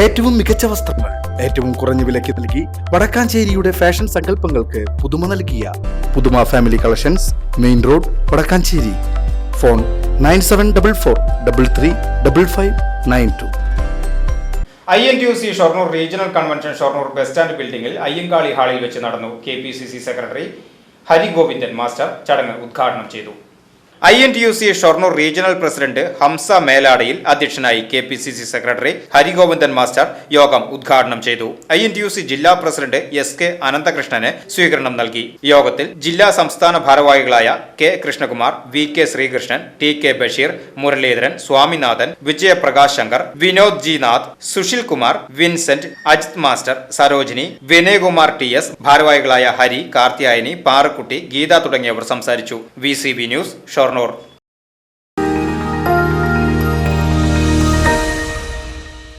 ഏറ്റവും മികച്ച വസ്ത്രങ്ങൾ ഏറ്റവും കുറഞ്ഞ വിലയ്ക്ക് നൽകി വടക്കാഞ്ചേരിയുടെ ഫാഷൻ സങ്കല്പങ്ങൾക്ക് പുതുമ നൽകിയ Puthuma family collections main road Vadakkanchery. Phone nine seven double four double three double five nine two. I N T U C Shoranur regional convention Shoranur bus stand ബിൽഡിംഗിൽ Ayyankali ഹാളിൽ വെച്ച് നടന്നു K P C C secretary Harigovindan master ചടങ്ങ് ഉദ്ഘാടനം ചെയ്തു. I N T U C Shoranur regional president Hamsa Meladayil അധ്യക്ഷനായി K P C C secretary Harigovindan master യോഗം ഉദ്ഘാടനം ചെയ്തു. I N T U C ജില്ലാ പ്രസിഡന്റ് എസ് കെ അനന്തകൃഷ്ണന് സ്വീകരണം നൽകി. യോഗത്തിൽ ജില്ലാ സംസ്ഥാന ഭാരവാഹികളായ K Krishnakumar V K Sreekrishnan T K Basheer Muraleedharan Swaminathan Vijayaprakash Shankar Vinod G Nath Sushil Kumar Vincent Ajith master Sarojini Vinayakumar T S ഭാരവാഹികളായ ഹരി കാർത്തിയായനി പാറക്കുട്ടി ഗീത തുടങ്ങിയവർ സംസാരിച്ചു. V C B news Shoranur. Arnor